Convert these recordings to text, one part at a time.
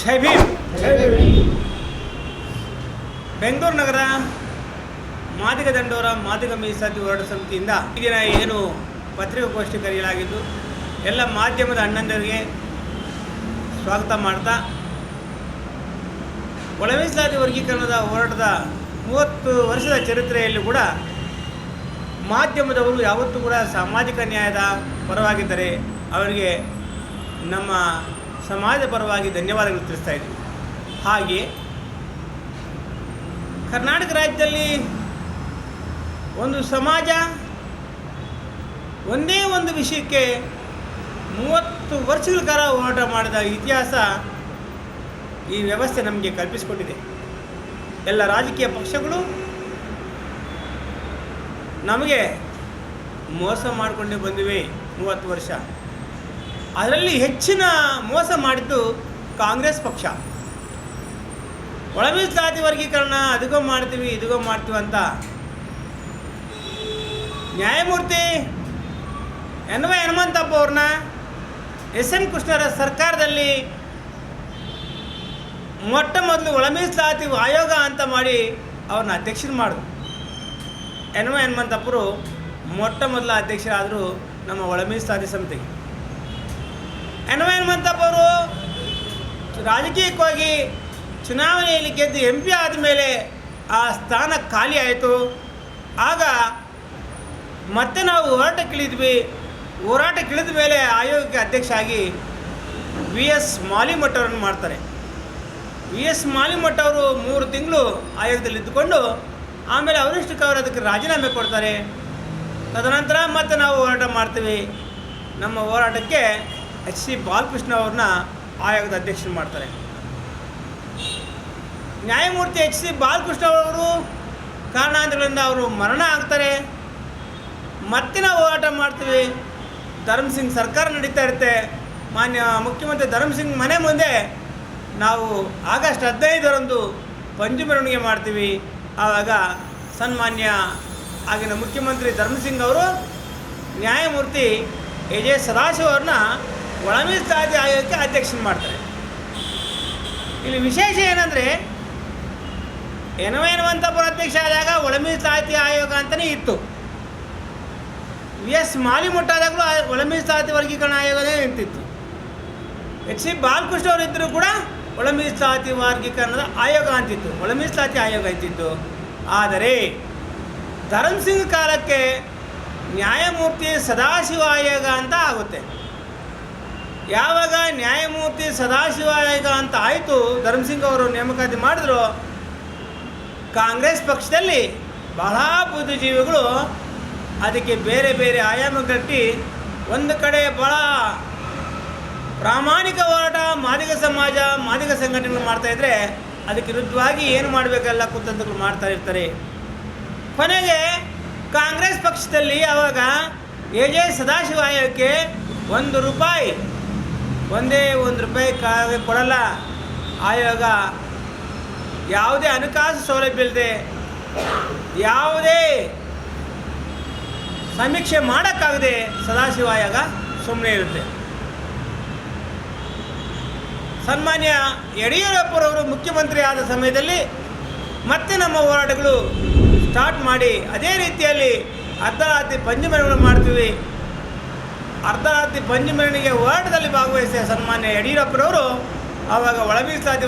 ಜೈ ಭೀಮ್ ಬೆಂಗಳೂರು ನಗರ ಮಾದಿಗ ದಂಡೋರ, ಮಾದಿಗ ಮೀಸಲಾತಿ ಹೋರಾಟ ಸಮಿತಿಯಿಂದ ದಿನ ಏನು ಪತ್ರಿಕಾಗೋಷ್ಠಿ ಕರೆಯಲಾಗಿದ್ದು, ಎಲ್ಲ ಮಾಧ್ಯಮದ ಅಣ್ಣಂದರಿಗೆ ಸ್ವಾಗತ ಮಾಡ್ತಾ ಒಳ ಮೀಸಲಾತಿ ವರ್ಗೀಕರಣದ ಹೋರಾಟದ ಮೂವತ್ತು ವರ್ಷದ ಚರಿತ್ರೆಯಲ್ಲಿ ಕೂಡ ಮಾಧ್ಯಮದವರು ಯಾವತ್ತೂ ಕೂಡ ಸಾಮಾಜಿಕ ನ್ಯಾಯದ ಪರವಾಗಿದ್ದರೆ ಅವರಿಗೆ ನಮ್ಮ ಸಮಾಜದ ಪರವಾಗಿ ಧನ್ಯವಾದಗಳು ತಿಳಿಸ್ತಾ ಇದ್ವಿ ಹಾಗೆ, ಕರ್ನಾಟಕ ರಾಜ್ಯದಲ್ಲಿ ಒಂದು ಸಮಾಜ ಒಂದೇ ಒಂದು ವಿಷಯಕ್ಕೆ ಮೂವತ್ತು ವರ್ಷಗಳ ಕಾಲ ಹೋರಾಟ ಮಾಡಿದ ಇತಿಹಾಸ ಈ ವ್ಯವಸ್ಥೆ ನಮಗೆ ಕಲ್ಪಿಸಿಕೊಟ್ಟಿದೆ. ಎಲ್ಲ ರಾಜಕೀಯ ಪಕ್ಷಗಳು ನಮಗೆ ಮೋಸ ಮಾಡಿಕೊಂಡೇ ಬಂದಿವೆ ಮೂವತ್ತು ವರ್ಷ. ಅದರಲ್ಲಿ ಹೆಚ್ಚಿನ ಮೋಸ ಮಾಡಿದ್ದು ಕಾಂಗ್ರೆಸ್ ಪಕ್ಷ. ಒಳಮೀಸಲಾತಿ ವರ್ಗೀಕರಣ ಅದಕ್ಕೂ ಮಾಡ್ತೀವಿ, ಇದಿಗೋ ಮಾಡ್ತೀವಿ ಅಂತ. ನ್ಯಾಯಮೂರ್ತಿ ಎನ್ ವೈ ಹನುಮಂತಪ್ಪ ಅವ್ರನ್ನ ಎಸ್ ಎಂ ಕೃಷ್ಣರ ಸರ್ಕಾರದಲ್ಲಿ ಮೊಟ್ಟ ಮೊದಲು ಒಳಮೀಸಲಾತಿ ಆಯೋಗ ಅಂತ ಮಾಡಿ ಅವ್ರನ್ನ ಅಧ್ಯಕ್ಷರು ಮಾಡಿದ್ರು. ಎನ್ ವೈ ಹನುಮಂತಪ್ಪರು ಮೊಟ್ಟ ಮೊದಲ ಅಧ್ಯಕ್ಷರಾದರು ನಮ್ಮ ಒಳ ಮೀಸಲಾತಿ ಸಮಿತಿಗೆ. ಎನ್ ಅವರು ರಾಜಕೀಯಕ್ಕೋಗಿ ಚುನಾವಣೆಯಲ್ಲಿ ಗೆದ್ದು ಎಂ ಪಿ ಆದಮೇಲೆ ಆ ಸ್ಥಾನ ಖಾಲಿ ಆಯಿತು. ಆಗ ಮತ್ತೆ ನಾವು ಹೋರಾಟಕ್ಕಿಳಿದ್ವಿ ಹೋರಾಟಕ್ಕಿಳಿದ ಮೇಲೆ ಆಯೋಗಕ್ಕೆ ಅಧ್ಯಕ್ಷ ಆಗಿ ವಿ ಎಸ್ ಮಾಲಿಮಠ್ ಅವರನ್ನು ಮಾಡ್ತಾರೆ. ವಿ ಎಸ್ ಮಾಲಿಮಠ ಅವರು ಮೂರು ತಿಂಗಳು ಆಯೋಗದಲ್ಲಿ ಇದ್ದುಕೊಂಡು ಆಮೇಲೆ ಅವರಿಷ್ಟಕ್ಕೆ ಅವರು ಅದಕ್ಕೆ ರಾಜೀನಾಮೆ ಕೊಡ್ತಾರೆ. ತದನಂತರ ಮತ್ತೆ ನಾವು ಹೋರಾಟ ಮಾಡ್ತೀವಿ. ನಮ್ಮ ಹೋರಾಟಕ್ಕೆ ಎಚ್ ಸಿ ಬಾಲಕೃಷ್ಣ ಅವ್ರನ್ನ ಆಯೋಗದ ಅಧ್ಯಕ್ಷರು ಮಾಡ್ತಾರೆ. ನ್ಯಾಯಮೂರ್ತಿ ಎಚ್ ಸಿ ಬಾಲಕೃಷ್ಣ ಅವರು ಕಾರಣಾಂತರಗಳಿಂದ ಅವರು ಮರಣ ಆಗ್ತಾರೆ ಮತ್ತೆ ನಾವು ಹೋರಾಟ ಮಾಡ್ತೀವಿ. ಧರ್ಮಸಿಂಗ್ ಸರ್ಕಾರ ನಡೀತಾ ಇರುತ್ತೆ. ಮಾನ್ಯ ಮುಖ್ಯಮಂತ್ರಿ ಧರ್ಮಸಿಂಗ್ ಮನೆ ಮುಂದೆ ನಾವು ಆಗಸ್ಟ್ ಹದಿನೈದರಂದು ಪಂಜು ಮೆರವಣಿಗೆ ಮಾಡ್ತೀವಿ. ಆವಾಗ ಸನ್ಮಾನ್ಯ ಆಗಿನ ಮುಖ್ಯಮಂತ್ರಿ ಧರ್ಮಸಿಂಗ್ ಅವರು ನ್ಯಾಯಮೂರ್ತಿ ಎ ಜೆ ಸದಾಶಿವ ಅವ್ರನ್ನ ಒಳ ಮೀಸಲಾತಿ ಆಯೋಗಕ್ಕೆ ಅಧ್ಯಕ್ಷನ ಮಾಡ್ತಾರೆ. ಇಲ್ಲಿ ವಿಶೇಷ ಏನಂದರೆ ಅಂತ ಅಧ್ಯಕ್ಷ ಆದಾಗ ಒಳಮೀಸಾತಿ ಆಯೋಗ ಅಂತಲೇ ಇತ್ತು. ವಿ ಎಸ್ ಮಾಲಿ ಮುಟ್ಟಾದಾಗಲೂ ಆ ಒಳ ಮೀಸಲಾತಿ ವರ್ಗೀಕರಣ ಆಯೋಗನೇ ನಿಂತಿತ್ತು ಎಚ್ ಸಿ ಬಾಲಕೃಷ್ಣ ಅವರು ಇದ್ದರೂ ಕೂಡ ಒಳಮೀಸಾತಿ ವರ್ಗೀಕರಣದ ಆಯೋಗ ಅಂತಿತ್ತು ಒಳಮೀಸಾತಿ ಆಯೋಗ ಅಂತಿತ್ತು. ಆದರೆ ಧರಮ್ ಸಿಂಗ್ ಕಾಲಕ್ಕೆ ನ್ಯಾಯಮೂರ್ತಿ ಸದಾಶಿವ ಆಯೋಗ ಅಂತ ಆಗುತ್ತೆ. ಯಾವಾಗ ನ್ಯಾಯಮೂರ್ತಿ ಸದಾಶಿವ ಅಂತ ಆಯಿತು, ಧರ್ಮಸಿಂಗ್ ಅವರು ನೇಮಕಾತಿ ಮಾಡಿದ್ರು, ಕಾಂಗ್ರೆಸ್ ಪಕ್ಷದಲ್ಲಿ ಬಹಳ ಬುದ್ಧಿಜೀವಿಗಳು ಅದಕ್ಕೆ ಬೇರೆ ಬೇರೆ ಆಯಾಮ ಕಟ್ಟಿ, ಒಂದು ಕಡೆ ಬಹಳ ಪ್ರಾಮಾಣಿಕ ಹೋರಾಟ, ಮಾದಿಗ ಸಮಾಜ, ಮಾದಿಗ ಸಂಘಟನೆಗಳು ಮಾಡ್ತಾಯಿದ್ರೆ ಅದಕ್ಕೆ ವಿರುದ್ಧವಾಗಿ ಏನು ಮಾಡಬೇಕೆಲ್ಲ ಕುತಂತ್ರಗಳು ಮಾಡ್ತಾ ಇರ್ತಾರೆ. ಕೊನೆಗೆ ಕಾಂಗ್ರೆಸ್ ಪಕ್ಷದಲ್ಲಿ ಆವಾಗ ಎ ಜೆ ಸದಾಶಿವ ಒಂದು ರೂಪಾಯಿ ಒಂದೇ ಒಂದು ರೂಪಾಯಿ ಕಾಗ ಕೊಡಲ್ಲ. ಆಯೋಗ ಯಾವುದೇ ಹಣಕಾಸು ಸೌಲಭ್ಯ ಇಲ್ಲದೆ ಯಾವುದೇ ಸಮೀಕ್ಷೆ ಮಾಡೋಕ್ಕಾಗದೆ ಸದಾಶಿವ ಆಯೋಗ ಸುಮ್ಮನೆ ಇರುತ್ತೆ. ಸನ್ಮಾನ್ಯ ಯಡಿಯೂರಪ್ಪರವರು ಮುಖ್ಯಮಂತ್ರಿ ಆದ ಸಮಯದಲ್ಲಿ ಮತ್ತೆ ನಮ್ಮ ಹೋರಾಟಗಳು ಸ್ಟಾರ್ಟ್ ಮಾಡಿ ಅದೇ ರೀತಿಯಲ್ಲಿ ಅರ್ಧರಾತ್ರಿ ಪಂಚಮೆರವಣಿಗೆ ಮಾಡ್ತೀವಿ. ಅರ್ಧರಾತ್ರಿ ಪಂಜಿಮರಣಿಗೆ ಹೋರಾಟದಲ್ಲಿ ಭಾಗವಹಿಸಿದ ಸನ್ಮಾನ್ಯ ಯಡಿಯೂರಪ್ಪರವರು ಆವಾಗ ಒಳ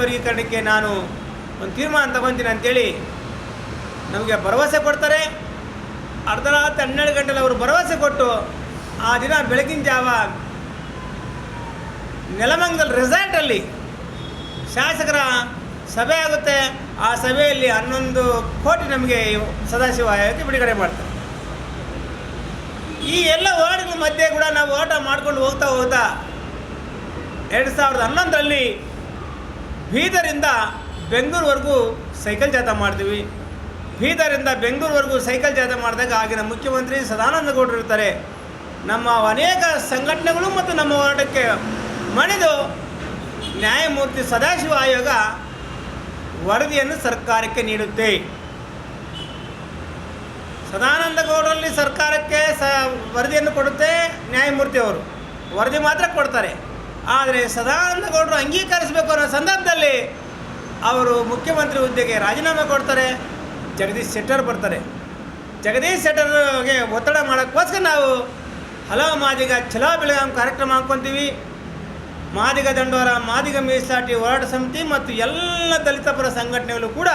ವರ್ಗೀಕರಣಕ್ಕೆ ನಾನು ಒಂದು ತೀರ್ಮಾನ ತಗೊತೀನಿ ಅಂತೇಳಿ ನಮಗೆ ಭರವಸೆ ಕೊಡ್ತಾರೆ. ಅರ್ಧರಾತ್ರಿ ಹನ್ನೆರಡು ಗಂಟೆಲಿ ಅವರು ಭರವಸೆ ಕೊಟ್ಟು ಆ ದಿನ ಬೆಳಗಿನ ಜಾವ ನೆಲಮಂಗಲ್ ರೆಸಾರ್ಟಲ್ಲಿ ಶಾಸಕರ ಸಭೆ ಆಗುತ್ತೆ. ಆ ಸಭೆಯಲ್ಲಿ ಹನ್ನೊಂದು ಕೋಟಿ ನಮಗೆ ಸದಾಶಿವ ಆಯೋಗಕ್ಕೆ ಬಿಡುಗಡೆ ಮಾಡ್ತಾರೆ. ಈ ಎಲ್ಲ ವಾರ್ಡ್ಗಳ ಮಧ್ಯೆ ಕೂಡ ನಾವು ಓಟ ಮಾಡ್ಕೊಂಡು ಹೋಗ್ತಾ ಹೋಗ್ತಾ ಎರಡು ಸಾವಿರದ ಹನ್ನೊಂದರಲ್ಲಿ ಬೀದರಿಂದ ಬೆಂಗಳೂರುವರೆಗೂ ಸೈಕಲ್ ಜಾಥಾ ಮಾಡ್ತೀವಿ ಬೀದರಿಂದ ಬೆಂಗಳೂರುವರೆಗೂ ಸೈಕಲ್ ಜಾಥಾ ಮಾಡಿದಾಗ ಆಗಿನ ಮುಖ್ಯಮಂತ್ರಿ ಸದಾನಂದ ಗೌಡರು ಇರ್ತಾರೆ. ನಮ್ಮ ಅನೇಕ ಸಂಘಟನೆಗಳು ಮತ್ತು ನಮ್ಮ ಹೋರಾಟಕ್ಕೆ ಮಣಿದು ನ್ಯಾಯಮೂರ್ತಿ ಸದಾಶಿವ ಆಯೋಗ ವರದಿಯನ್ನು ಸರ್ಕಾರಕ್ಕೆ ನೀಡುತ್ತೆ. ಸದಾನಂದ ಗೌಡರಲ್ಲಿ ಸರ್ಕಾರಕ್ಕೆ ಸ ವರದಿಯನ್ನು ಕೊಡುತ್ತೆ ನ್ಯಾಯಮೂರ್ತಿ ಅವರು. ವರದಿ ಮಾತ್ರ ಕೊಡ್ತಾರೆ. ಆದರೆ ಸದಾನಂದ ಗೌಡರು ಅಂಗೀಕರಿಸಬೇಕು ಅನ್ನೋ ಸಂದರ್ಭದಲ್ಲಿ ಅವರು ಮುಖ್ಯಮಂತ್ರಿ ಹುದ್ದೆಗೆ ರಾಜೀನಾಮೆ ಕೊಡ್ತಾರೆ. ಜಗದೀಶ್ ಶೆಟ್ಟರ್ ಬರ್ತಾರೆ. ಜಗದೀಶ್ ಶೆಟ್ಟರ್ಗೆ ಒತ್ತಡ ಮಾಡೋಕ್ಕೋಸ್ಕರ ನಾವು ಹಲವು ಮಾದಿಗ ಛಲೋ ಬೆಳಗಾಂ ಕಾರ್ಯಕ್ರಮ ಹಾಕ್ಕೊತೀವಿ. ಮಾದಿಗ ದಂಡೋರ, ಮಾದಿಗ ಮೀಸಲಾತಿ ಹೋರಾಟ ಸಮಿತಿ ಮತ್ತು ಎಲ್ಲ ದಲಿತ ಪರ ಸಂಘಟನೆಗಳು ಕೂಡ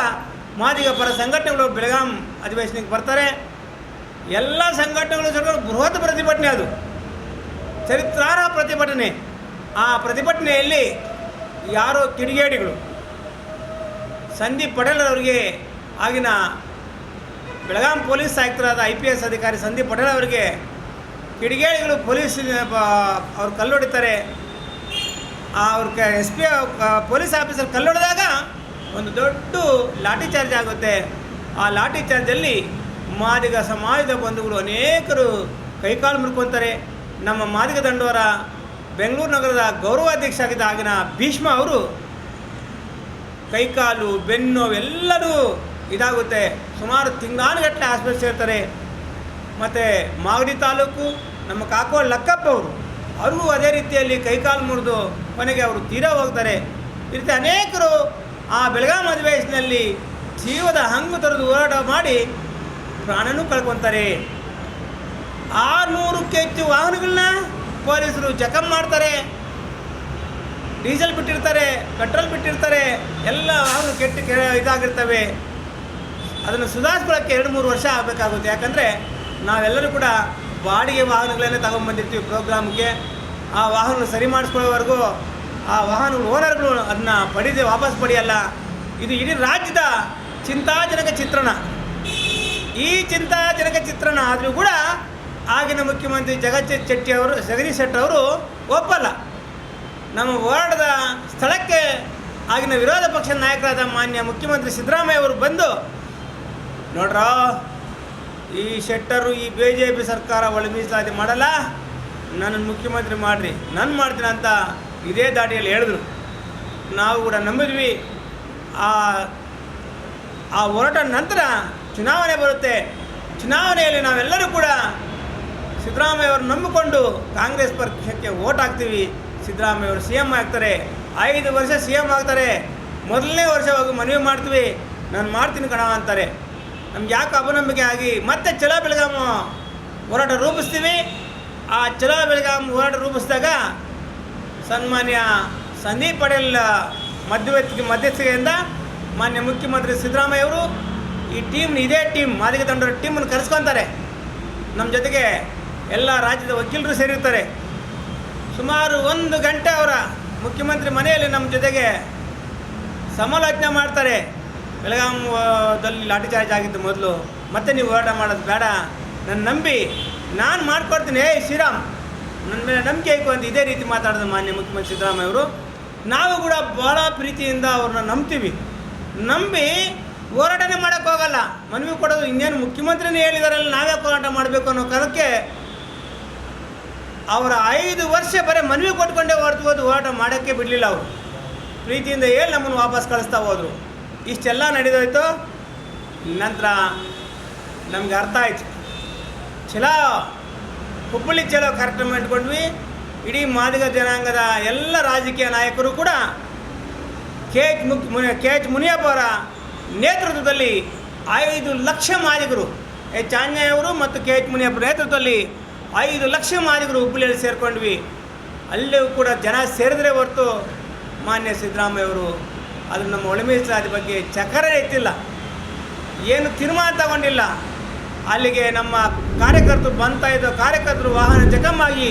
ಮಾದಿಗ ಪರ ಸಂಘಟನೆಗಳು ಬೆಳಗಾಂ ಅಧಿವೇಶನಕ್ಕೆ ಬರ್ತಾರೆ. ಎಲ್ಲ ಸಂಘಟನೆಗಳು ಸೇರಿಕೊಂಡು ಬೃಹತ್ ಪ್ರತಿಭಟನೆ ಅದು. ಚರಿತ್ರಾರ್ಹ ಪ್ರತಿಭಟನೆ. ಆ ಪ್ರತಿಭಟನೆಯಲ್ಲಿ ಯಾರೋ ಕಿಡಿಗೇಡಿಗಳು. ಸಂದೀಪ್ ಪಟೇಲ್ ಅವರಿಗೆ ಆಗಿನ ಬೆಳಗಾಂ ಪೊಲೀಸ್ ಆಯುಕ್ತರಾದ ಐ ಪಿ ಎಸ್ ಅಧಿಕಾರಿ ಸಂದೀಪ್ ಪಟೇಲ್ ಅವರಿಗೆ ಕಿಡಿಗೇಡಿಗಳು ಪೊಲೀಸ್ ಅವ್ರು ಕಲ್ಲೊಡಿತಾರೆ. ಅವ್ರ ಎಸ್ ಪಿ ಪೊಲೀಸ್ ಆಫೀಸರ್ ಕಲ್ಲೊಡೆದಾಗ ಒಂದು ದೊಡ್ಡ ಲಾಠಿ ಚಾರ್ಜ್ ಆಗುತ್ತೆ. ಆ ಲಾಠಿ ಚಾರ್ಜಲ್ಲಿ ಮಾದಿಗ ಸಮಾಜದ ಬಂಧುಗಳು ಅನೇಕರು ಕೈಕಾಲು ಮುರ್ಕೊತಾರೆ. ನಮ್ಮ ಮಾದಿಗ ದಂಡೋರ ಬೆಂಗಳೂರು ನಗರದ ಗೌರವಾಧ್ಯಕ್ಷ ಆಗಿದ್ದ ಆಗಿನ ಭೀಷ್ಮ ಅವರು ಕೈಕಾಲು, ಬೆನ್ನು ಎಲ್ಲರೂ ಇದಾಗುತ್ತೆ. ಸುಮಾರು ತಿಂಗಳಾನುಗಟ್ಟಲೆ ಆಸ್ಪತ್ರೆ ಸೇರ್ತಾರೆ. ಮತ್ತು ಮಾಗಡಿ ತಾಲೂಕು, ನಮ್ಮ ಕಾಕೋ ಲಕ್ಕಪ್ಪ ಅವರು, ಅವ್ರಿಗೂ ಅದೇ ರೀತಿಯಲ್ಲಿ ಕೈಕಾಲು ಮುರಿದು ಕೊನೆಗೆ ಅವರು ತೀರಾ ಹೋಗ್ತಾರೆ. ಈ ರೀತಿ ಅನೇಕರು ಆ ಬೆಳಗಾಂ ಅಧಿವೇಶನದಲ್ಲಿ ಜೀವದ ಹಂಗು ತೊರೆದು ಹೋರಾಟ ಮಾಡಿ ಪ್ರಾಣನೂ ಕಳ್ಕೊತಾರೆ. ಆರುನೂರಕ್ಕೆ ಹೆಚ್ಚು ವಾಹನಗಳನ್ನ ಪೊಲೀಸರು ಜಖಂ ಮಾಡ್ತಾರೆ. ಡೀಸೆಲ್ ಬಿಟ್ಟಿರ್ತಾರೆ, ಪೆಟ್ರೋಲ್ ಬಿಟ್ಟಿರ್ತಾರೆ, ಎಲ್ಲ ವಾಹನ ಕೆಟ್ಟು ಇದಾಗಿರ್ತವೆ. ಅದನ್ನು ಸುಧಾರಿಸ್ಕೊಳ್ಳೋಕ್ಕೆ ಎರಡು ಮೂರು ವರ್ಷ ಆಗಬೇಕಾಗುತ್ತೆ. ಯಾಕಂದರೆ ನಾವೆಲ್ಲರೂ ಕೂಡ ಬಾಡಿಗೆ ವಾಹನಗಳನ್ನೇ ತಗೊಂಡ್ಬಂದಿರ್ತೀವಿ ಪ್ರೋಗ್ರಾಮ್ಗೆ. ಆ ವಾಹನ ಸರಿ ಮಾಡಿಸ್ಕೊಳ್ಳೋವರೆಗೂ ಆ ವಾಹನ ಓನರ್ಗಳು ಅದನ್ನ ಪಡೆದೇ ವಾಪಸ್ ಪಡೆಯಲ್ಲ. ಇದು ಇಡೀ ರಾಜ್ಯದ ಚಿಂತಾಜನಕ ಚಿತ್ರಣ. ಈ ಚಿಂತಾಜನಕ ಚಿತ್ರಣ ಆದರೂ ಕೂಡ ಆಗಿನ ಮುಖ್ಯಮಂತ್ರಿ ಜಗತ್ ಶೆಟ್ಟಿ ಅವರು, ಜಗದೀಶ್ ಶೆಟ್ಟಿ ಅವರು ಒಪ್ಪಲ್ಲ. ನಮ್ಮ ಹೋರಾಟದ ಸ್ಥಳಕ್ಕೆ ಆಗಿನ ವಿರೋಧ ಪಕ್ಷದ ನಾಯಕರಾದ ಮಾನ್ಯ ಮುಖ್ಯಮಂತ್ರಿ ಸಿದ್ದರಾಮಯ್ಯ ಅವರು ಬಂದು, ನೋಡ್ರ, ಈ ಶೆಟ್ಟರು ಈ ಬಿ ಜೆ ಪಿ ಸರ್ಕಾರ ಒಳ ಮೀಸಲಾತಿ ಮಾಡಲ್ಲ, ನನ್ನನ್ನು ಮುಖ್ಯಮಂತ್ರಿ ಮಾಡಿರಿ, ನಾನು ಮಾಡ್ತೀನಿ ಅಂತ ಇದೇ ದಾಟಿಯಲ್ಲಿ ಹೇಳಿದ್ರು. ನಾವು ಕೂಡ ನಂಬಿದ್ವಿ. ಆ ಆ ಹೋರಾಟ ನಂತರ ಚುನಾವಣೆ ಬರುತ್ತೆ. ಚುನಾವಣೆಯಲ್ಲಿ ನಾವೆಲ್ಲರೂ ಕೂಡ ಸಿದ್ದರಾಮಯ್ಯವರು ನಂಬಿಕೊಂಡು ಕಾಂಗ್ರೆಸ್ ಪಕ್ಷಕ್ಕೆ ಓಟ್ ಹಾಕ್ತೀವಿ. ಸಿದ್ದರಾಮಯ್ಯವರು ಸಿ ಎಂ ಆಗ್ತಾರೆ. ಐದು ವರ್ಷ ಸಿ ಎಂ ಆಗ್ತಾರೆ. ಮೊದಲನೇ ವರ್ಷ ಹೋಗಿ ಮನವಿ ಮಾಡ್ತೀವಿ. ನಾನು ಮಾಡ್ತೀನಿ ಕಣ ಅಂತಾರೆ. ನಮ್ಗೆ ಯಾಕೆ ಅಪನಂಬಿಕೆ ಆಗಿ ಮತ್ತೆ ಚಲೋ ಬೆಳಗಾಮ ಹೋರಾಟ ರೂಪಿಸ್ತೀವಿ. ಆ ಚಲೋ ಬೆಳಗಾಂ ಹೋರಾಟ ರೂಪಿಸಿದಾಗ ಸನ್ಮಾನ್ಯ ಸಂದೀಪ್ ಪಟೇಲ್ ಮಧ್ಯವರ್ತಿ ಮಧ್ಯಸ್ಥಿಕೆಯಿಂದ ಮಾನ್ಯ ಮುಖ್ಯಮಂತ್ರಿ ಸಿದ್ದರಾಮಯ್ಯ ಅವರು ಈ ಟೀಮ್ ಇದೇ ಟೀಮ್ ಮಾದಿಗ ತಂಡ ಟೀಮನ್ನು ಕರೆಸ್ಕೊತಾರೆ. ನಮ್ಮ ಜೊತೆಗೆ ಎಲ್ಲ ರಾಜ್ಯದ ವಕೀಲರು ಸೇರಿರ್ತಾರೆ. ಸುಮಾರು ಒಂದು ಗಂಟೆ ಅವರ ಮುಖ್ಯಮಂತ್ರಿ ಮನೆಯಲ್ಲಿ ನಮ್ಮ ಜೊತೆಗೆ ಸಮಾಲೋಚನೆ ಮಾಡ್ತಾರೆ. ಬೆಳಗಾಂದಲ್ಲಿ ಲಾಠಿ ಚಾರ್ಜ್ ಆಗಿದ್ದು ಮೊದಲು ಮತ್ತೆ ನೀವು ಹೋರಾಟ ಮಾಡೋದು ಬೇಡ. ನನ್ನ ನಂಬಿ ನಾನು ಮಾಡ್ಕೊಡ್ತೀನಿ. ಏಯ್ ಶ್ರೀರಾಮ್ ನನ್ನ ಮೇಲೆ ನಂಬಿಕೆ ಅಂತ ಇದೇ ರೀತಿ ಮಾತಾಡಿದ ಮಾನ್ಯ ಮುಖ್ಯಮಂತ್ರಿ ಸಿದ್ದರಾಮಯ್ಯ ಅವರು ನಾವು ಕೂಡ ಭಾಳ ಪ್ರೀತಿಯಿಂದ ಅವ್ರನ್ನ ನಂಬ್ತೀವಿ. ನಂಬಿ ಹೋರಾಟನೇ ಮಾಡೋಕ್ಕೋಗಲ್ಲ ಮನವಿ ಕೊಡೋದು ಇನ್ನೇನು ಮುಖ್ಯಮಂತ್ರಿನೇ ಹೇಳಿದಾರಲ್ಲ, ನಾವೇ ಹೋರಾಟ ಮಾಡಬೇಕು ಅನ್ನೋ ಕಾರಣಕ್ಕೆ ಅವರ ಐದು ವರ್ಷ ಬರೀ ಮನವಿ ಕೊಟ್ಕೊಂಡೇ ಹೊರತು ಹೋರಾಟ ಮಾಡೋಕ್ಕೆ ಬಿಡಲಿಲ್ಲ ಅವರು. ಪ್ರೀತಿಯಿಂದ ಹೇಳಿ ನಮ್ಮನ್ನು ವಾಪಸ್ ಕಳಿಸ್ತಾ ಹೋದರು. ಇಷ್ಟೆಲ್ಲ ನಡೆದೋಯ್ತು. ನಂತರ ನಮಗೆ ಅರ್ಥ ಆಯ್ತು. ಚಲೋ ಹುಬ್ಬಳ್ಳಿ ಚಲೋ ಕಾರ್ಯಕ್ರಮ ಇಟ್ಕೊಂಡ್ವಿ. ಇಡೀ ಮಾದಿಗ ಜನಾಂಗದ ಎಲ್ಲ ರಾಜಕೀಯ ನಾಯಕರು ಕೂಡ ಕೆ ಎಚ್ ಮುಕ್ ಕೆ ಎಚ್ ಮುನಿಯಪ್ಪ ಅವರ ನೇತೃತ್ವದಲ್ಲಿ ಐದು ಲಕ್ಷ ಮಾದಿಗರು ಎಚ್ ಆಂಜನೇಯವರು ಮತ್ತು ಕೆ ಎಚ್ ಮುನಿಯಪ್ಪ ನೇತೃತ್ವದಲ್ಲಿ ಐದು ಲಕ್ಷ ಮಾದಿಗರು ಹುಬ್ಬಳ್ಳಿಯಲ್ಲಿ ಸೇರಿಕೊಂಡ್ವಿ. ಅಲ್ಲಿಯೂ ಕೂಡ ಜನ ಸೇರಿದ್ರೆ ಹೊರತು ಮಾನ್ಯ ಸಿದ್ದರಾಮಯ್ಯ ಅವರು ಅದು ನಮ್ಮ ಒಳಮೀಸಲಾದ ಬಗ್ಗೆ ಚಕರ ಎತ್ತಿಲ್ಲ ಏನು ತೀರ್ಮಾನ ತಗೊಂಡಿಲ್ಲ. ಅಲ್ಲಿಗೆ ನಮ್ಮ ಕಾರ್ಯಕರ್ತರು ಬಂತಾ ಇದ್ದ ಕಾರ್ಯಕರ್ತರು ವಾಹನ ಜಖಮಾಗಿ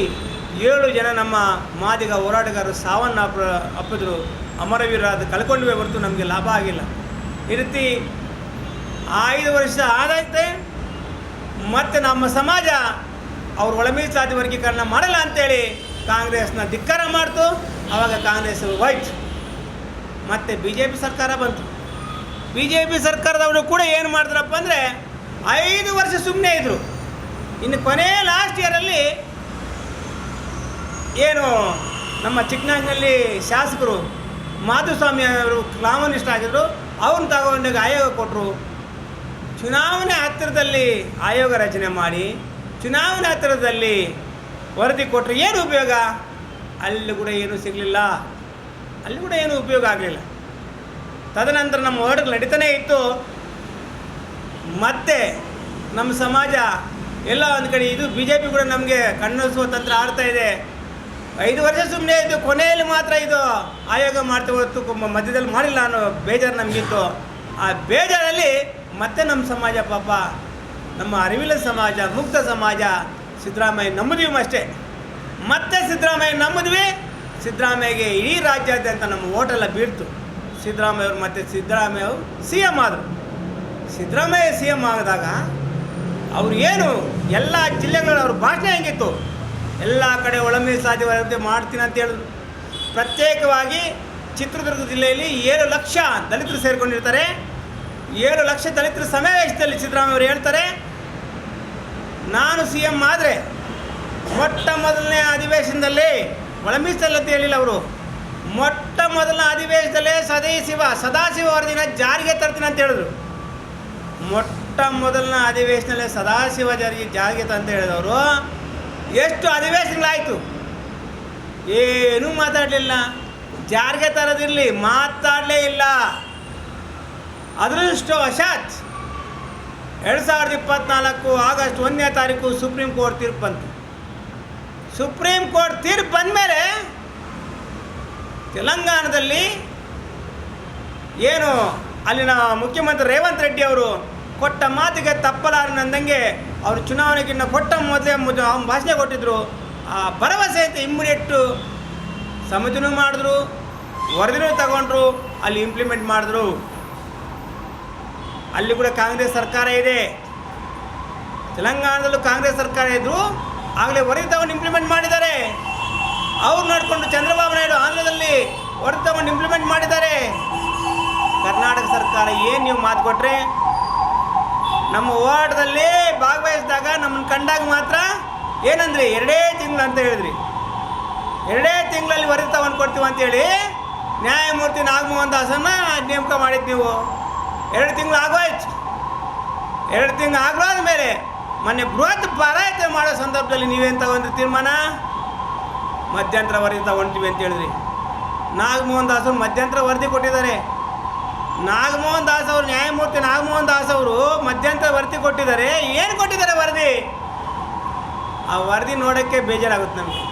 ಏಳು ಜನ ನಮ್ಮ ಮಾದಿಗ ಹೋರಾಟಗಾರರು ಸಾವನ್ನು ಅಪ್ಪ ಅಪ್ಪಿದ್ರು. ಅಮರವೀರಾದ ಕಳ್ಕೊಂಡಿವೆ ಹೊರತು ನಮಗೆ ಲಾಭ ಆಗಿಲ್ಲ. ಈ ರೀತಿ ಐದು ವರ್ಷ ಆದೈತೆ ಮತ್ತು ನಮ್ಮ ಸಮಾಜ ಅವ್ರ ಒಳ ಮೀಸಲಾತಿ ವರ್ಗೀಕರಣ ಮಾಡಲ್ಲ ಅಂತೇಳಿ ಕಾಂಗ್ರೆಸ್ನ ಧಿಕ್ಕಾರ ಮಾಡ್ತು. ಆವಾಗ ಕಾಂಗ್ರೆಸ್ ಹೋಯ್ತು ಮತ್ತು ಬಿ ಜೆ ಪಿ ಸರ್ಕಾರ ಬಂತು. ಬಿ ಜೆ ಪಿ ಸರ್ಕಾರದವರು ಕೂಡ ಏನು ಮಾಡಿದ್ರಪ್ಪ ಅಂದರೆ ಐದು ವರ್ಷ ಸುಮ್ಮನೆ ಇದ್ದರು ಇನ್ನು ಕೊನೆ ಲಾಸ್ಟ್ ಇಯರಲ್ಲಿ ಏನು ನಮ್ಮ ಚಿಕ್ಕನಾಗಿನಲ್ಲಿ ಶಾಸಕರು ಮಾಧುಸ್ವಾಮಿ ಅವರು ಕಾಮನಿಸ್ಟ್ ಆಗಿದ್ದರು ಅವ್ರನ್ನ ತಗೊಂಡಾಗ ಆಯೋಗ ಕೊಟ್ಟರು ಚುನಾವಣೆ ಹತ್ತಿರದಲ್ಲಿ ಆಯೋಗ ರಚನೆ ಮಾಡಿ, ಚುನಾವಣೆ ಹತ್ತಿರದಲ್ಲಿ ವರದಿ ಕೊಟ್ಟರೆ ಏನು ಉಪಯೋಗ? ಅಲ್ಲಿ ಕೂಡ ಏನೂ ಸಿಗಲಿಲ್ಲ. ಅಲ್ಲಿ ಕೂಡ ಏನೂ ಉಪಯೋಗ ಆಗಲಿಲ್ಲ. ತದನಂತರ ನಮ್ಮ ಹೋರಾಟಗಳು ನಡೀತಾನೇ ಇತ್ತು. ಮತ್ತೆ ನಮ್ಮ ಸಮಾಜ ಎಲ್ಲ ಒಂದು ಕಡೆ ಇದು ಬಿ ಜೆ ಪಿ ಕೂಡ ನಮಗೆ ಕಣ್ಣೊಸುವ ತಂತ್ರ ಆಡ್ತಾ ಇದೆ. ಐದು ವರ್ಷ ಸುಮ್ಮನೆ ಇದು ಕೊನೆಯಲ್ಲಿ ಮಾತ್ರ ಇದು ಆಯೋಗ ಮಾಡ್ತಾ ಹೊರತು ಮಧ್ಯದಲ್ಲಿ ಮಾಡಿಲ್ಲ ಅನ್ನೋ ಬೇಜಾರು ನಮಗಿತ್ತು. ಆ ಬೇಜಾರಲ್ಲಿ ಮತ್ತೆ ನಮ್ಮ ಸಮಾಜ ಪಾಪ, ನಮ್ಮ ಅರಿವಿಲ್ಲ ಸಮಾಜ, ಮುಕ್ತ ಸಮಾಜ, ಸಿದ್ದರಾಮಯ್ಯ ನಂಬಿದ್ವಿ ಅಷ್ಟೇ. ಮತ್ತೆ ಸಿದ್ದರಾಮಯ್ಯ ನಂಬಿದ್ವಿ, ಸಿದ್ದರಾಮಯ್ಯಗೆ ಇಡೀ ರಾಜ್ಯಾದ್ಯಂತ ನಮ್ಮ ಓಟೆಲ್ಲ ಬೀಳ್ತು ಸಿದ್ದರಾಮಯ್ಯವ್ರು ಮತ್ತೆ ಸಿದ್ದರಾಮಯ್ಯ ಅವರು ಸಿ ಎಂ ಆದರು. ಸಿದ್ದರಾಮಯ್ಯ ಸಿ ಎಂ ಆಗಿದಾಗ ಅವರು ಏನು ಎಲ್ಲ ಜಿಲ್ಲೆಗಳಲ್ಲಿ ಅವ್ರ ಭಾಷಣ ಹೆಂಗಿತ್ತು? ಎಲ್ಲ ಕಡೆ ಒಳಮೆ ವರದಿ ಮಾಡ್ತೀನಿ ಅಂತ ಹೇಳಿದ್ರು. ಪ್ರತ್ಯೇಕವಾಗಿ ಚಿತ್ರದುರ್ಗ ಜಿಲ್ಲೆಯಲ್ಲಿ ಏಳು ಲಕ್ಷ ದಲಿತರು ಸೇರಿಕೊಂಡಿರ್ತಾರೆ. ಏಳು ಲಕ್ಷ ದಲಿತರ ಸಮಾವೇಶದಲ್ಲಿ ಸಿದ್ದರಾಮಯ್ಯ ಅವರು ಹೇಳ್ತಾರೆ, ನಾನು ಸಿ ಎಂ ಆದರೆ ಮೊಟ್ಟ ಮೊದಲನೇ ಅಧಿವೇಶನದಲ್ಲಿ ಒಳ ಅಂತ ಹೇಳಿಲ್ಲ ಅವರು. ಮೊಟ್ಟ ಮೊದಲ ಅಧಿವೇಶನದಲ್ಲೇ ಸದಾಶಿವ ಸದಾಶಿವ ವರದಿನ ಜಾರಿಗೆ ತರ್ತೀನಿ ಅಂತ ಹೇಳಿದ್ರು. ಮೊಟ್ಟ ಮೊದಲನ ಅಧಿವೇಶನಲ್ಲೇ ಸದಾಶಿವ ಜಾರಿಗೆ ಜಾರಿಗೆ ಅಂತ ಹೇಳಿದವರು, ಎಷ್ಟು ಅಧಿವೇಶನಗಳಾಯಿತು? ಏನೂ ಮಾತಾಡಲಿಲ್ಲ. ಜಾರಿಗೆ ತರೋದಿರಲಿ, ಮಾತಾಡಲೇ ಇಲ್ಲ. ಅದೃಷ್ಟವಶಾತ್ ಎರಡು ಸಾವಿರದ ಇಪ್ಪತ್ನಾಲ್ಕು ಆಗಸ್ಟ್ ಒಂದನೇ ತಾರೀಕು ಸುಪ್ರೀಂ ಕೋರ್ಟ್ ತೀರ್ಪು ಬಂತು. ಸುಪ್ರೀಂ ಕೋರ್ಟ್ ತೀರ್ಪು ಬಂದಮೇಲೆ ತೆಲಂಗಾಣದಲ್ಲಿ ಏನು ಅಲ್ಲಿನ ಮುಖ್ಯಮಂತ್ರಿ ರೇವಂತ್ ರೆಡ್ಡಿ ಅವರು ಕೊಟ್ಟ ಮಾತಿಗೆ ತಪ್ಪಲಾರನಂದಂಗೆ ಅವರು ಚುನಾವಣೆಗಿನ್ನ ಕೊಟ್ಟ ಮೊದಲೇ ಮುದ ಅವ್ನು ಭಾಷಣ ಕೊಟ್ಟಿದ್ರು. ಆ ಭರವಸೆ ಅಂತ ಇಮ್ಮಿಡಿಯೇಟು ಸಮಿತಿನೂ ಮಾಡಿದ್ರು, ವರದಿನೂ ತಗೊಂಡ್ರು, ಅಲ್ಲಿ ಇಂಪ್ಲಿಮೆಂಟ್ ಮಾಡಿದ್ರು. ಅಲ್ಲಿ ಕೂಡ ಕಾಂಗ್ರೆಸ್ ಸರ್ಕಾರ ಇದೆ. ತೆಲಂಗಾಣದಲ್ಲೂ ಕಾಂಗ್ರೆಸ್ ಸರ್ಕಾರ ಇದ್ದರು ಆಗಲೇ ವರದಿ ತಗೊಂಡು ಇಂಪ್ಲಿಮೆಂಟ್ ಮಾಡಿದ್ದಾರೆ. ಅವ್ರು ನೋಡಿಕೊಂಡು ಚಂದ್ರಬಾಬು ನಾಯ್ಡು ಆಂಧ್ರದಲ್ಲಿ ವರದಿ ತಗೊಂಡು ಇಂಪ್ಲಿಮೆಂಟ್ ಮಾಡಿದ್ದಾರೆ. ಕರ್ನಾಟಕ ಸರ್ಕಾರ ಏನು ನೀವು ಮಾತು ಕೊಟ್ರೆ ನಮ್ಮ ಹೋರಾಟದಲ್ಲಿ ಭಾಗವಹಿಸಿದಾಗ ನಮ್ಮನ್ನು ಕಂಡಾಗ ಮಾತ್ರ ಏನಂದ್ರಿ? ಎರಡೇ ತಿಂಗಳು ಅಂತ ಹೇಳಿದ್ರಿ. ಎರಡೇ ತಿಂಗಳಲ್ಲಿ ತಗೊಂಡು ಕೊಡ್ತೀವಿ ಅಂತೇಳಿ ನ್ಯಾಯಮೂರ್ತಿ ನಾಗಮೋಹನ್ ದಾಸನ್ನ ನೇಮಕ ಮಾಡಿದ್ದು ನೀವು. ಎರಡು ತಿಂಗಳು ಆಗೋಯ್ತು. ಎರಡು ತಿಂಗಳು ಆಗೋದ ಮೇಲೆ ಮೊನ್ನೆ ಬೃಹತ್ ಪರಾಯತೆ ಮಾಡೋ ಸಂದರ್ಭದಲ್ಲಿ ನೀವೇನು ತಗೊಂಡ್ರಿ ತೀರ್ಮಾನ? ಮಧ್ಯಂತರ ವರದಿ ತಗೊಂತೀವಿ ಅಂತ ಹೇಳಿದ್ರಿ. ನಾಗಮೋಹನ್ ದಾಸ್ ಅವರು ಮಧ್ಯಂತರ ವರದಿ ಕೊಟ್ಟಿದ್ದಾರೆ. ನಾಗಮೋಹನ್ ದಾಸ್ ಅವರು ನ್ಯಾಯಮೂರ್ತಿ ನಾಗಮೋಹನ್ ದಾಸ್ ಮಧ್ಯಂತರ ವರದಿ ಕೊಟ್ಟಿದ್ದಾರೆ. ಏನು ಕೊಟ್ಟಿದ್ದಾರೆ ವರದಿ? ಆ ವರದಿ ನೋಡೋಕ್ಕೆ ಬೇಜಾರಾಗುತ್ತೆ ನಮಗೆ.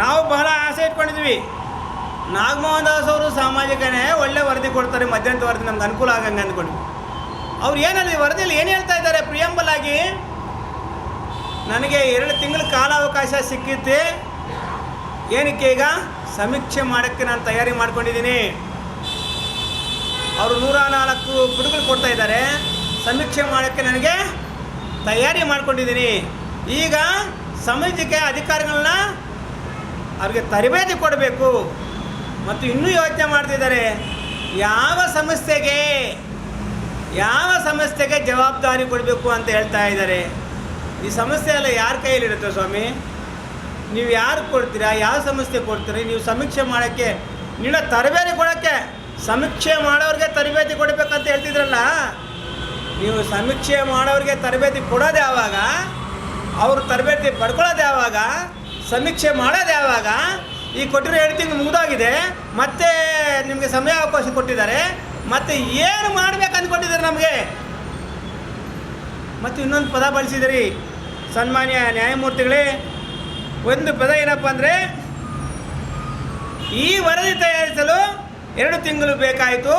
ನಾವು ಬಹಳ ಆಸೆ ಇಟ್ಕೊಂಡಿದ್ವಿ. ನಾಗಮೋಹನ್ ದಾಸ್ ಅವರು ಸಾಮಾಜಿಕನೇ ಒಳ್ಳೆ ವರದಿ ಕೊಡ್ತಾರೆ, ಮಧ್ಯಂತರ ವರದಿ ನಮ್ಗೆ ಅನುಕೂಲ ಆಗಂಗೆ ಅಂದ್ಕೊಂಡ್ವಿ ಅವ್ರು ಏನಲ್ಲಿ ವರದಿಯಲ್ಲಿ ಏನು ಹೇಳ್ತಾ ಇದ್ದಾರೆ? ಪ್ರಿಯಂಬಲ್ ಆಗಿ, ನನಗೆ ಎರಡು ತಿಂಗಳ ಕಾಲಾವಕಾಶ ಸಿಕ್ಕಿತ್ತೆ ಏನಕ್ಕೆ ಈಗ? ಸಮೀಕ್ಷೆ ಮಾಡೋಕ್ಕೆ ನಾನು ತಯಾರಿ ಮಾಡ್ಕೊಂಡಿದ್ದೀನಿ. ಅವರು ನೂರ ನಾಲ್ಕು ಕೊಡ್ತಾ ಇದ್ದಾರೆ. ಸಮೀಕ್ಷೆ ಮಾಡೋಕ್ಕೆ ನನಗೆ ತಯಾರಿ ಮಾಡಿಕೊಂಡಿದ್ದೀನಿ. ಈಗ ಸಮಾಜಕ್ಕೆ ಅಧಿಕಾರಿಗಳನ್ನ ಅವ್ರಿಗೆ ತರಬೇತಿ ಕೊಡಬೇಕು. ಮತ್ತು ಇನ್ನೂ ಯೋಚನೆ ಮಾಡ್ತಿದ್ದಾರೆ, ಯಾವ ಸಂಸ್ಥೆಗೆ ಯಾವ ಸಂಸ್ಥೆಗೆ ಜವಾಬ್ದಾರಿ ಕೊಡಬೇಕು ಅಂತ ಹೇಳ್ತಾ ಇದ್ದಾರೆ. ಈ ಸಮಸ್ಯೆ ಎಲ್ಲ ಯಾರ ಕೈಯಲ್ಲಿರುತ್ತೆ ಸ್ವಾಮಿ? ನೀವು ಯಾರು ಕೊಡ್ತೀರಾ? ಯಾವ ಸಂಸ್ಥೆ ಕೊಡ್ತೀರಿ? ನೀವು ಸಮೀಕ್ಷೆ ಮಾಡೋಕ್ಕೆ ನೀಡೋ ತರಬೇತಿ ಕೊಡೋಕ್ಕೆ ಸಮೀಕ್ಷೆ ಮಾಡೋರಿಗೆ ತರಬೇತಿ ಕೊಡಬೇಕಂತ ಹೇಳ್ತಿದ್ರಲ್ಲ? ನೀವು ಸಮೀಕ್ಷೆ ಮಾಡೋರಿಗೆ ತರಬೇತಿ ಕೊಡೋದು ಯಾವಾಗ? ಅವರು ತರಬೇತಿ ಪಡ್ಕೊಳ್ಳೋದು ಯಾವಾಗ? ಸಮೀಕ್ಷೆ ಮಾಡೋದು ಯಾವಾಗ? ಈ ಕೊಟ್ಟಿರೋ ಎರಡು ತಿಂಗಳು ಮುಗಿದೋಗಿದೆ. ಮತ್ತೆ ನಿಮಗೆ ಸಮಯಾವಕಾಶ ಕೊಟ್ಟಿದ್ದಾರೆ. ಮತ್ತೆ ಏನು ಮಾಡ್ಬೇಕು ಅಂದ್ಕೊಂಡಿದ್ದಾರೆ ನಮಗೆ? ಮತ್ತು ಇನ್ನೊಂದು ಪದ ಬಳಸಿದಿರಿ. ಸನ್ಮಾನ್ಯ ನ್ಯಾಯಮೂರ್ತಿಗಳೇ, ಒಂದು ಪದ ಏನಪ್ಪ ಅಂದರೆ, ಈ ವರದಿ ತಯಾರಿಸಲು ಎರಡು ತಿಂಗಳು ಬೇಕಾಯಿತು.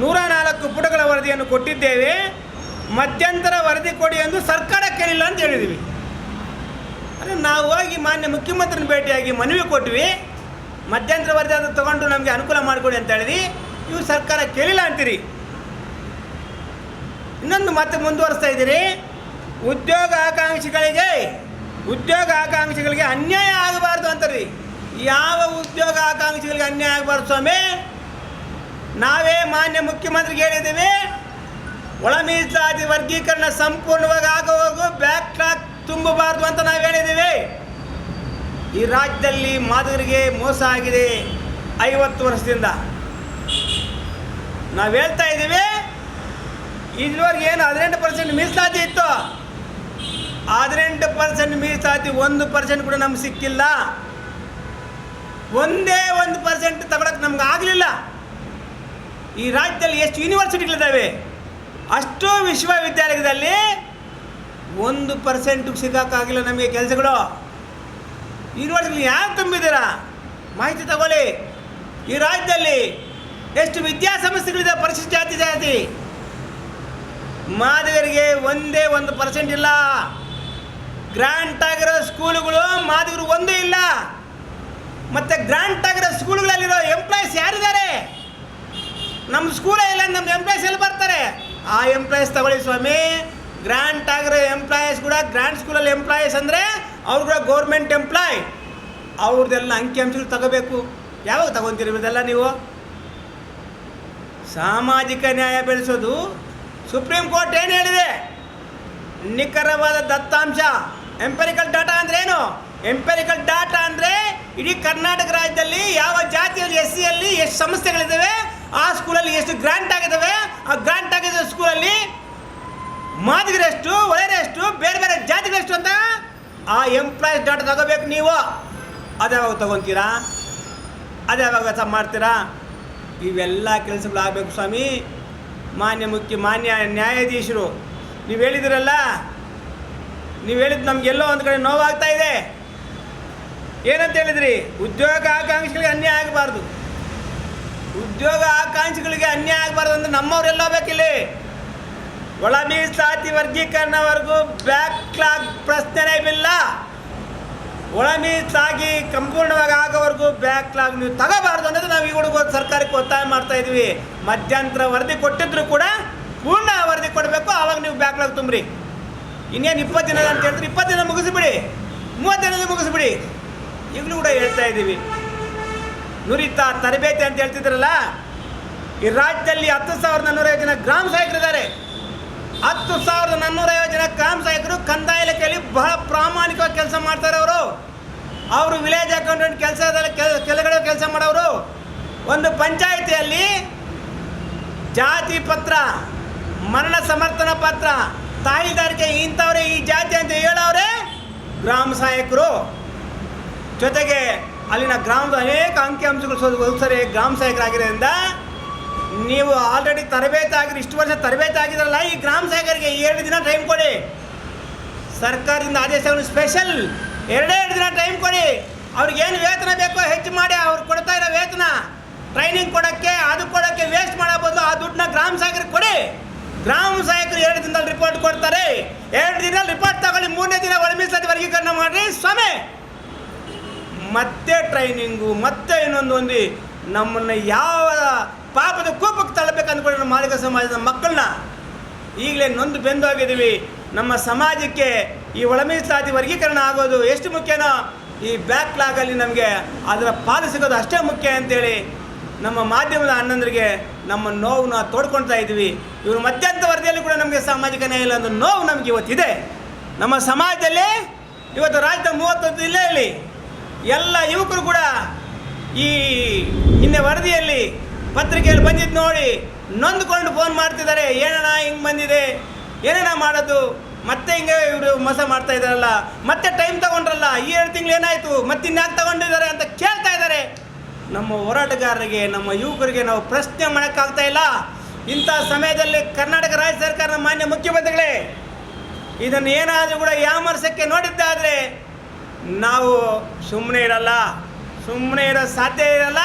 ನೂರ ನಾಲ್ಕು ಪುಟಗಳ ವರದಿಯನ್ನು ಕೊಟ್ಟಿದ್ದೇವೆ. ಮಧ್ಯಂತರ ವರದಿ ಕೊಡಿ ಎಂದು ಸರ್ಕಾರ ಕೇಳಿಲ್ಲ ಅಂತ ಹೇಳಿದ್ವಿ. ಅಂದರೆ ನಾವು ಹೋಗಿ ಮಾನ್ಯ ಮುಖ್ಯಮಂತ್ರಿನ ಭೇಟಿಯಾಗಿ ಮನವಿ ಕೊಟ್ವಿ. ಮಧ್ಯಂತರ ವರದಿ ಅದು ತಗೊಂಡು ನಮಗೆ ಅನುಕೂಲ ಮಾಡಿಕೊಡಿ ಅಂತ ಹೇಳಿದ್ವಿ. ಇವು ಸರ್ಕಾರ ಕೇಳಿಲ್ಲ ಅಂತೀರಿ. ಇನ್ನೊಂದು ಮತ್ತೆ ಮುಂದುವರಿಸ್ತಾ ಇದ್ದೀರಿ. ಉದ್ಯೋಗ ಆಕಾಂಕ್ಷಿಗಳಿಗೆ ಉದ್ಯೋಗ ಆಕಾಂಕ್ಷಿಗಳಿಗೆ ಅನ್ಯಾಯ ಆಗಬಾರ್ದು ಅಂತೀರಿ. ಯಾವ ಉದ್ಯೋಗ ಆಕಾಂಕ್ಷಿಗಳಿಗೆ ಅನ್ಯಾಯ ಆಗಬಾರ್ದು ಸ್ವಾಮಿ? ನಾವೇ ಮಾನ್ಯ ಮುಖ್ಯಮಂತ್ರಿಗೆ ಹೇಳಿದ್ದೀವಿ. ಒಳ ಮೀಸಲಾತಿ ವರ್ಗೀಕರಣ ಸಂಪೂರ್ಣವಾಗಿ ಆಗೋವರೆಗೂ ಬ್ಯಾಕ್ ಟ್ರಾಕ್ ತುಂಬಬಾರದು ಅಂತ ನಾವು ಹೇಳಿದ್ದೀವಿ ಈ ರಾಜ್ಯದಲ್ಲಿ ಮಾದರಿಗೆ ಮೋಸ ಆಗಿದೆ ಐವತ್ತು ವರ್ಷದಿಂದ. ನಾವು ಹೇಳ್ತಾ ಇದ್ದೀವಿ ಇದುವರೆಗೆ ಏನು ಹದಿನೆಂಟು ಪರ್ಸೆಂಟ್ ಮೀಸಲಾತಿ ಇತ್ತು. ಹದಿನೆಂಟು ಪರ್ಸೆಂಟ್ ಮೀಸಲಾತಿ ಒಂದು ಪರ್ಸೆಂಟ್ ಕೂಡ ನಮ್ಗೆ ಸಿಕ್ಕಿಲ್ಲ. ಒಂದೇ ಒಂದು ಪರ್ಸೆಂಟ್ ತಗೊಳಕ್ಕೆ ನಮ್ಗೆ ಆಗಲಿಲ್ಲ. ಈ ರಾಜ್ಯದಲ್ಲಿ ಎಷ್ಟು ಯೂನಿವರ್ಸಿಟಿಗಳಿದ್ದಾವೆ ಅಷ್ಟು ವಿಶ್ವವಿದ್ಯಾಲಯದಲ್ಲಿ ಒಂದು ಪರ್ಸೆಂಟ್ ಸಿಗೋಕ್ಕಾಗಿಲ್ಲ ನಮಗೆ ಕೆಲಸಗಳು. ಯೂನಿವರ್ಸಿಟಿ ಯಾರು ತುಂಬಿದ್ದೀರಾ? ಮಾಹಿತಿ ತಗೊಳ್ಳಿ. ಈ ರಾಜ್ಯದಲ್ಲಿ ಎಷ್ಟು ವಿದ್ಯಾಸಂಸ್ಥೆಗಳಿದೆ ಪರಿಶಿಷ್ಟ ಜಾತಿ ಜಾತಿ? ಮಾದಿಗರಿಗೆ ಒಂದೇ ಒಂದು ಪರ್ಸೆಂಟ್ ಇಲ್ಲ. ಗ್ರಾಂಟ್ ಆಗಿರೋ ಸ್ಕೂಲುಗಳು ಮಾದಿಗರು ಒಂದೂ ಇಲ್ಲ. ಮತ್ತು ಗ್ರಾಂಟ್ ಆಗಿರೋ ಸ್ಕೂಲ್ಗಳಲ್ಲಿರೋ ಎಂಪ್ಲಾಯೀಸ್ ಯಾರಿದ್ದಾರೆ? ನಮ್ಮ ಸ್ಕೂಲೇ ಇಲ್ಲ ನಮ್ಮ ಎಂಪ್ಲಾಯೀಸ್ ಎಲ್ಲಿ ಬರ್ತಾರೆ? ಆ ಎಂಪ್ಲಾಯೀಸ್ ತಗೊಳ್ಳಿ ಸ್ವಾಮಿ. ಗ್ರಾಂಟ್ ಆಗಿರೋ ಎಂಪ್ಲಾಯೀಸ್ ಕೂಡ ಗ್ರ್ಯಾಂಡ್ ಸ್ಕೂಲಲ್ಲಿ ಎಂಪ್ಲಾಯೀಸ್ ಅಂದರೆ ಅವ್ರು ಕೂಡ ಗೌರ್ಮೆಂಟ್ ಎಂಪ್ಲಾಯ್ ಅವ್ರದ್ದೆಲ್ಲ ಅಂಕಿಅಂಶಗಳು ತಗೋಬೇಕು. ಯಾವಾಗ ತಗೊತೀರಿ ಇದೆಲ್ಲ ನೀವು? ಸಾಮಾಜಿಕ ನ್ಯಾಯ ಬೆಳೆಸೋದು ಸುಪ್ರೀಂ ಕೋರ್ಟ್ ಏನು ಹೇಳಿದೆ? ನಿಖರವಾದ ದತ್ತಾಂಶ. ಎಂಪೆರಿಕಲ್ ಡಾಟಾ ಅಂದ್ರೆ ಏನು? ಎಂಪೆರಿಕಲ್ ಡಾಟಾ ಅಂದರೆ ಇಡೀ ಕರ್ನಾಟಕ ರಾಜ್ಯದಲ್ಲಿ ಯಾವ ಜಾತಿಯಲ್ಲಿ ಎಸ್ ಸಿಯಲ್ಲಿ ಎಷ್ಟು ಸಂಸ್ಥೆಗಳಿದ್ದಾವೆ ಆ ಸ್ಕೂಲಲ್ಲಿ ಎಷ್ಟು ಗ್ರ್ಯಾಂಟ್ ಆಗಿದ್ದಾವೆ, ಆ ಗ್ರ್ಯಾಂಟ್ ಆಗಿದ್ದ ಸ್ಕೂಲಲ್ಲಿ ಮಾದಿಗರೆಷ್ಟು ಒಳ್ಳೆಯರೆಷ್ಟು ಬೇರೆ ಬೇರೆ ಜಾತಿಗಳೆಷ್ಟು ಅಂತ ಆ ಎಂಪ್ಲಾಯೀಸ್ ಡಾಟಾ ತಗೋಬೇಕು ನೀವು. ಅದು ಯಾವಾಗ ತಗೊತೀರಾ? ಅದ್ಯಾವಾಗ ಕೆಲಸ ಮಾಡ್ತೀರಾ? ಇವೆಲ್ಲ ಕೆಲಸಗಳಾಗಬೇಕು ಸ್ವಾಮಿ. ಮಾನ್ಯ ಮುಖ್ಯ, ಮಾನ್ಯ ನ್ಯಾಯಾಧೀಶರು, ನೀವು ಹೇಳಿದಿರಲ್ಲ? ನೀವು ಹೇಳಿದ್ದು ನಮಗೆಲ್ಲೋ ಒಂದು ಕಡೆ ನೋವಾಗ್ತಾ ಇದೆ. ಏನಂತ ಹೇಳಿದ್ರಿ? ಉದ್ಯೋಗ ಆಕಾಂಕ್ಷೆಗಳಿಗೆ ಅನ್ಯಾಯ ಆಗಬಾರ್ದು. ಉದ್ಯೋಗ ಆಕಾಂಕ್ಷಿಗಳಿಗೆ ಅನ್ಯಾಯ ಆಗಬಾರ್ದು ಅಂದ್ರೆ ನಮ್ಮವರೆಲ್ಲ ಬೇಕಿಲ್ಲಿ. ಒಳ ಮೀಸಲಾತಿ ವರ್ಗೀಕರಣವರೆಗೂ ಬ್ಯಾಕ್ಲಾಗ್ ಪ್ರಶ್ನೆನೇ ಇಲ್ಲ. ಒಳ ಮೀಸಲಾಗಿ ಸಂಪೂರ್ಣವಾಗಿ ಆಗೋವರೆಗೂ ಬ್ಯಾಕ್ಲಾಗ್ ನೀವು ತಗೋಬಾರ್ದು ಅನ್ನೋದು ನಾವು ಈ ಹುಡುಗ ಸರ್ಕಾರಕ್ಕೆ ಒತ್ತಾಯ ಮಾಡ್ತಾ ಇದ್ವಿ. ಮಧ್ಯಂತರ ವರದಿ ಕೊಟ್ಟಿದ್ರು ಕೂಡ ಪೂರ್ಣ ವರದಿ ಕೊಡಬೇಕು, ಆವಾಗ ನೀವು ಬ್ಯಾಕ್ಲಾಗ್ ತುಂಬ್ರಿ. ಇನ್ನೇನು ಇಪ್ಪತ್ತು ದಿನ ಅಂತ ಹೇಳಿದ್ರೆ ಇಪ್ಪತ್ತು ದಿನ ಮುಗಿಸ್ಬಿಡಿ. ಮೂವತ್ತು ದಿನದಲ್ಲಿ ಮುಗಿಸ್ಬಿಡಿ. ಈಗಲೂ ಕೂಡ ಹೇಳ್ತಾ ಇದ್ದೀವಿ. ನುರಿತ ತರಬೇತಿ ಅಂತ ಹೇಳ್ತಿದ್ರಲ್ಲ, ಈ ರಾಜ್ಯದಲ್ಲಿ ಹತ್ತು ಸಾವಿರದ ನಾನ್ನೂರೈವತ್ತು ಜನ ಗ್ರಾಮ ಸಹಾಯಕರಿದ್ದಾರೆ ಹತ್ತು ಸಾವಿರದ ನಾನ್ನೂರೈವತ್ತು ಜನ ಗ್ರಾಮ ಸಹಾಯಕರು ಕಂದಾಯ ಇಲಾಖೆಯಲ್ಲಿ ಬಹಳ ಪ್ರಾಮಾಣಿಕವಾಗಿ ಕೆಲಸ ಮಾಡ್ತಾರೆ ಅವರು. ಅವರು ವಿಲೇಜ್ ಅಕೌಂಟೆಂಟ್ ಕೆಲಸದಲ್ಲಿ ಕೆಳಗಡೆ ಕೆಲಸ ಮಾಡೋರು. ಒಂದು ಪಂಚಾಯಿತಿಯಲ್ಲಿ ಜಾತಿ ಪತ್ರ, ಮರಣ ಸಮರ್ಥನ ಪತ್ರ ತಾಯಿದಾರಿಕೆ ಇಂಥವ್ರೆ ಈ ಜಾತಿ ಅಂತ ಹೇಳೋರೆ ಗ್ರಾಮ ಸಹಾಯಕರು. ಜೊತೆಗೆ ಅಲ್ಲಿನ ಗ್ರಾಮದ ಅನೇಕ ಅಂಕಿಅಂಶಗಳು ಸರಿ ಗ್ರಾಮ ಸಹಾಯಕರಾಗಿರೋದ್ರಿಂದ ನೀವು ಆಲ್ರೆಡಿ ತರಬೇತಿ ಆಗಿದ್ರೆ ಇಷ್ಟು ವರ್ಷ ತರಬೇತಿ ಆಗಿದ್ರಲ್ಲ, ಈ ಗ್ರಾಮ ಸಹಾಯಕರಿಗೆ ಎರಡು ದಿನ ಟೈಮ್ ಕೊಡಿ. ಸರ್ಕಾರದಿಂದ ಆದೇಶವನ್ನು ಸ್ಪೆಷಲ್ ಎರಡೇ ಎರಡು ದಿನ ಟೈಮ್ ಕೊಡಿ. ಅವ್ರಿಗೆ ಏನು ವೇತನ ಬೇಕೋ ಹೆಚ್ಚು ಮಾಡಿ, ಅವ್ರು ಕೊಡ್ತಾ ಇರೋ ವೇತನ. ಟ್ರೈನಿಂಗ್ ಕೊಡೋಕ್ಕೆ, ಅದು ಕೊಡೋಕ್ಕೆ ವೇಸ್ಟ್ ಮಾಡೋ ಬದಲು ಆ ದುಡ್ಡನ್ನ ಗ್ರಾಮ ಸಹಾಯಕರಿಗೆ ಕೊಡಿ. ಗ್ರಾಮ ಸಹಾಯಕರು ಎರಡು ದಿನದಲ್ಲಿ ರಿಪೋರ್ಟ್ ಕೊಡ್ತಾರೆ. ಎರಡು ದಿನದಲ್ಲಿ ರಿಪೋರ್ಟ್ ತಗೊಳ್ಳಿ, ಮೂರನೇ ದಿನ ಒಳಮೀಸಲಾತಿ ವರ್ಗೀಕರಣ ಮಾಡಿರಿ, ಸ್ವಾಮಿ. ಮತ್ತೆ ಟ್ರೈನಿಂಗು ಮತ್ತೆ ಇನ್ನೊಂದು ಒಂದು ನಮ್ಮನ್ನು ಯಾವ ಪಾಪದ ಕೋಪಕ್ಕೆ ತಳ್ಳಬೇಕು ಅಂದ್ಕೊಂಡು ಮಾಲೀಕ ಸಮಾಜದ ಮಕ್ಕಳನ್ನ ಈಗಲೇ ನೊಂದು ಬೆಂದೋಗಿದ್ದೀವಿ. ನಮ್ಮ ಸಮಾಜಕ್ಕೆ ಈ ಒಳಮೀಸಲಾತಿ ವರ್ಗೀಕರಣ ಆಗೋದು ಎಷ್ಟು ಮುಖ್ಯನೋ ಈ ಬ್ಯಾಕ್ಲಾಗಲ್ಲಿ ನಮಗೆ ಅದರ ಪಾಲು ಸಿಗೋದು ಅಷ್ಟೇ ಮುಖ್ಯ ಅಂತೇಳಿ ನಮ್ಮ ಮಾಧ್ಯಮದ ಅಣ್ಣಂದರಿಗೆ ನಮ್ಮ ನೋವನ್ನ ತೋಡ್ಕೊಳ್ತಾ ಇದ್ದೀವಿ. ಇವರು ಮಧ್ಯಂತ ವರದಿಯಲ್ಲಿ ಕೂಡ ನಮಗೆ ಸಾಮಾಜಿಕ ನ್ಯಾಯ ಇಲ್ಲ ಅನ್ನೋ ನೋವು ನಮಗೆ ಇವತ್ತಿದೆ. ನಮ್ಮ ಸಮಾಜದಲ್ಲಿ ಇವತ್ತು ರಾಜ್ಯದ ಮೂವತ್ತೊಂದು ಜಿಲ್ಲೆಯಲ್ಲಿ ಎಲ್ಲ ಯುವಕರು ಕೂಡ ಈ ನಿನ್ನೆ ವರದಿಯಲ್ಲಿ ಪತ್ರಿಕೆಯಲ್ಲಿ ಬಂದಿದ್ದು ನೋಡಿ ನೊಂದ್ಕೊಂಡು ಫೋನ್ ಮಾಡ್ತಿದ್ದಾರೆ. ಏನಣ್ಣ, ಹಿಂಗೆ ಬಂದಿದೆ? ಏನೇನ ಮಾಡೋದು? ಮತ್ತೆ ಹಿಂಗೆ ಇವರು ಮೋಸ ಮಾಡ್ತಾ ಇದ್ದಾರಲ್ಲ. ಮತ್ತೆ ಟೈಮ್ ತಗೊಂಡ್ರಲ್ಲ? ಈ ಎರಡು ತಿಂಗಳು ಏನಾಯಿತು? ಮತ್ತೆ ಇನ್ಯಾಕೆ ತಗೊಂಡಿದ್ದಾರೆ ಅಂತ ಕೇಳ್ತಾ ಇದ್ದಾರೆ. ನಮ್ಮ ಹೋರಾಟಗಾರರಿಗೆ, ನಮ್ಮ ಯುವಕರಿಗೆ ನಾವು ಪ್ರಶ್ನೆ ಮಾಡೋಕ್ಕಾಗ್ತಾ ಇಲ್ಲ. ಇಂಥ ಸಮಯದಲ್ಲಿ ಕರ್ನಾಟಕ ರಾಜ್ಯ ಸರ್ಕಾರದ ಮಾನ್ಯ ಮುಖ್ಯಮಂತ್ರಿಗಳೇ, ಇದನ್ನು ಏನಾದರೂ ಕೂಡ ಯಾಮರ್ಸಕ್ಕೆ ನೋಡಿದ್ದಾದರೆ ನಾವು ಸುಮ್ಮನೆ ಇರಲ್ಲ ಸುಮ್ಮನೆ ಇರೋ ಸಾಧ್ಯ ಇರಲ್ಲ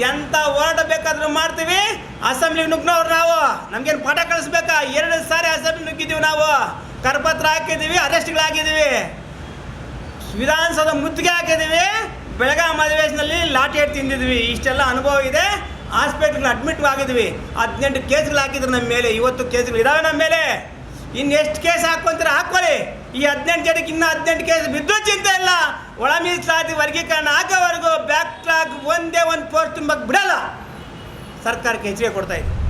ಎಂಥ ಹೋರಾಟ ಬೇಕಾದರೂ ಮಾಡ್ತೀವಿ. ಅಸೆಂಬ್ಲಿ ನುಗ್ನವ್ರು ನಾವು. ನಮ್ಗೇನು ಪಾಠ ಕಳಿಸ್ಬೇಕಾ? ಎರಡು ಸಾರಿ ಅಸೆಂಬ್ಲಿ ನುಗ್ಗಿದ್ದೀವಿ ನಾವು. ಕರಪತ್ರ ಹಾಕಿದ್ದೀವಿ, ಅರೆಸ್ಟ್ಗಳಾಗಿದ್ದೀವಿ. ವಿಧಾನಸೌಧ ಮುತ್ತಿಗೆ ಹಾಕಿದ್ದೀವಿ. ಬೆಳಗಾವಿ ಅಧಿವೇಶನದಲ್ಲಿ ಲಾಠಿ ಏಟ್ ತಿಂದಿದ್ವಿ. ಇಷ್ಟೆಲ್ಲ ಅನುಭವ ಇದೆ. ಹಾಸ್ಪಿಟ್ಲ್ಗೆ ಅಡ್ಮಿಟ್ ಆಗಿದ್ವಿ ಹದಿನೆಂಟು ಕೇಸ್ಗಳು ಹಾಕಿದ್ರು ನಮ್ಮ ಮೇಲೆ. ಇವತ್ತು ಕೇಸ್ಗಳು ಇದಾವೆ ನಮ್ಮ ಮೇಲೆ. ಇನ್ನು ಎಷ್ಟು ಕೇಸ್ ಹಾಕೊಂತೀರ ಹಾಕೊಳ್ಳಿ. ಈ ಹದಿನೆಂಟು ಜನಕ್ಕೆ ಇನ್ನೂ ಹದಿನೆಂಟು ಕೇಸ್ ಬಿದ್ದು ಚಿಂತೆ ಇಲ್ಲ. ಒಳ ಮೀಸಲಾತಿ ವರ್ಗೀಕರಣ ಆಗೋವರೆಗೂ ಟ್ರಾಕ್ ಒಂದೇ ಒಂದು ಪೋಸ್ಟ್ ತುಂಬಕ್ಕೆ ಬಿಡಲ್ಲ. ಸರ್ಕಾರಕ್ಕೆ ಹೆಚ್ಚಿಗೆ ಕೊಡ್ತಾ ಇದೆ